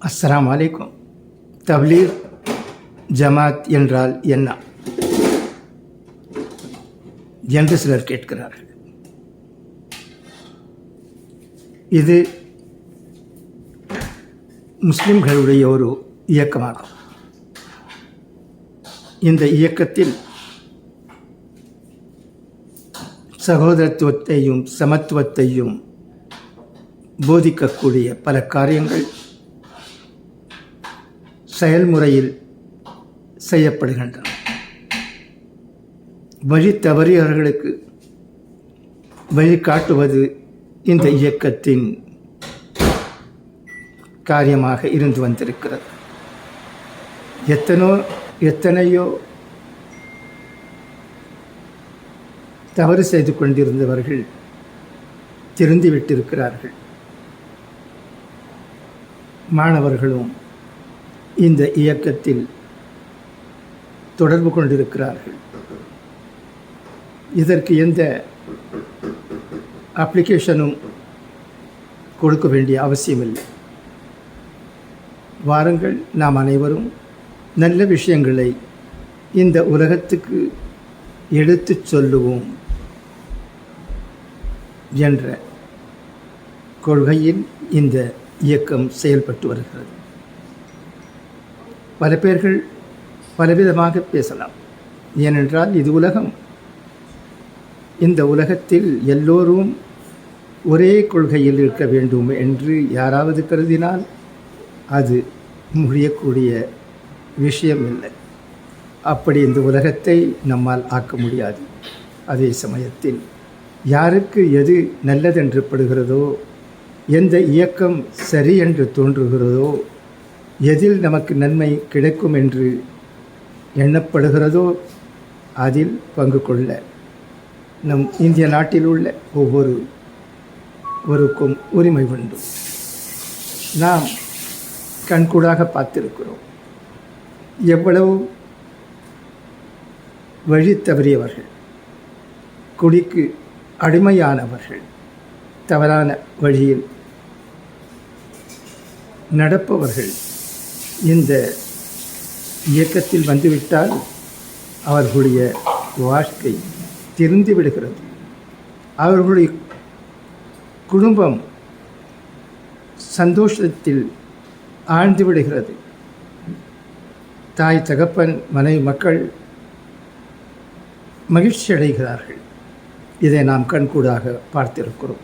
அஸ்லாம் வலைக்கும் தப்லீர் ஜமாத் என்றால் என்ன? என்று சிலர் கேட்கிறார்கள். இது முஸ்லிம்களுடைய ஒரு இயக்கமாகும். இந்த இயக்கத்தில் சகோதரத்துவத்தையும் சமத்துவத்தையும் போதிக்கக்கூடிய பல காரியங்கள் செயல்முறையில் செய்யப்படுகின்றன. வழி தவறியவர்களுக்கு வழிகாட்டுவது இந்த இயக்கத்தின் காரியமாக இருந்து வந்திருக்கிறது. எத்தனோ எத்தனையோ தவறு செய்து கொண்டிருந்தவர்கள் திருந்திவிட்டிருக்கிறார்கள். மாணவர்களும் இந்த இயக்கத்தில் தொடர்பு கொண்டிருக்கிறார்கள். இதற்கு எந்த அப்ளிகேஷனும் கொடுக்க வேண்டிய அவசியமில்லை. வாருங்கள் நாம் அனைவரும் நல்ல விஷயங்களை இந்த உலகத்துக்கு எடுத்துச் சொல்லுவோம் என்ற கொள்கையில் இந்த இயக்கம் செயல்பட்டு வருகிறது. பல பேர்கள் பலவிதமாக பேசலாம். ஏனென்றால் இது உலகம். இந்த உலகத்தில் எல்லோரும் ஒரே கொள்கையில் இருக்க வேண்டும் என்று யாராவது கருதினால் அது முடியக்கூடிய விஷயம் இல்லை அப்படி இந்த உலகத்தை நம்மால் ஆக்க முடியாது. அதே சமயத்தில் யாருக்கு எது நல்லதென்று படுகிறதோ எந்த இயக்கம் சரி என்று தோன்றுகிறதோ எதில் நமக்கு நன்மை கிடைக்கும் என்று எண்ணப்படுகிறதோ அதில் பங்கு கொள்ள நம் இந்திய நாட்டில் உள்ள ஒவ்வொரு ஒருக்கும் உரிமை உண்டு. நாம் கண்கூடாக பார்த்திருக்கிறோம். எவ்வளவு வழி தவறியவர்கள் குடிக்கு அடிமையானவர்கள் தவறான வழியில் நடப்பவர்கள் இந்த இயக்கத்தில் வந்துவிட்டால் அவர்களுடைய வாழ்க்கை திருந்து விடுகிறது. அவர்களுடைய குடும்பம் சந்தோஷத்தில் ஆழ்ந்து விடுகிறது. தாய் தகப்பன் மனைவி மக்கள் மகிழ்ச்சி அடைகிறார்கள். இதை நாம் கண்கூடாக பார்த்திருக்கிறோம்.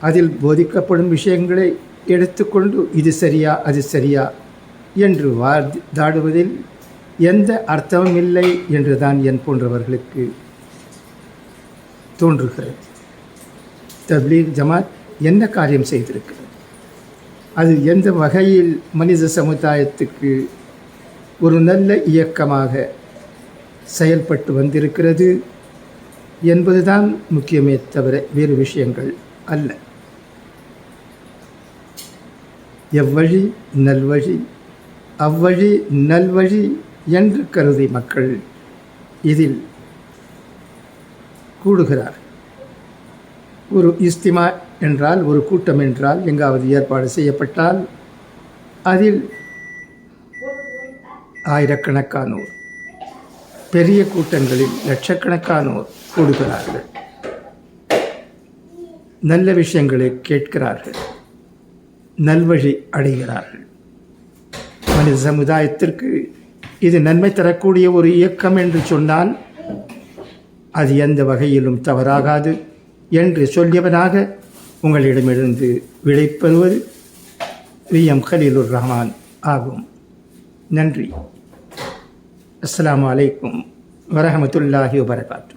அதில் போதிக்கப்படும் விஷயங்களை எடுத்துக்கொண்டு இது சரியா அது சரியா என்று வாதாடுவதில் எந்த அர்த்தமும் இல்லை என்று தான் என் போன்றவர்களுக்கு தோன்றுகிறது. தப்லீக் ஜமாத் என்ன காரியம் செய்திருக்கிறது? அது எந்த வகையில் மனித சமுதாயத்துக்கு ஒரு நல்ல இயக்கமாக செயல்பட்டு வந்திருக்கிறது என்பதுதான் முக்கியமே தவிர வேறு விஷயங்கள் அல்ல. எவ்வழி நல்வழி அவ்வழி நல்வழி என்று கருதி மக்கள் இதில் கூடுகிறார். ஒரு இஸ்திமா என்றால் ஒரு கூட்டம் என்றால் எங்காவது ஏற்பாடு செய்யப்பட்டால் அதில் ஆயிரக்கணக்கானோர் பெரிய கூட்டங்களில் லட்சக்கணக்கானோர் கூடுகிறார்கள். நல்ல விஷயங்களை கேட்கிறார்கள். நல்வழி அடைகிறார்கள். மனித சமுதாயத்திற்கு இது நன்மை தரக்கூடிய ஒரு இயக்கம் என்று சொன்னால் அது எந்த வகையிலும் தவறாகாது என்று சொல்லியவனாக உங்களிடமிருந்து விடைபெறுவது வி எம் ஹலீலுர் ரஹ்மான் ஆகும். நன்றி. அஸ்லாம் அலைக்கும் வரஹமத்துல்லாஹி வபரகாத்து.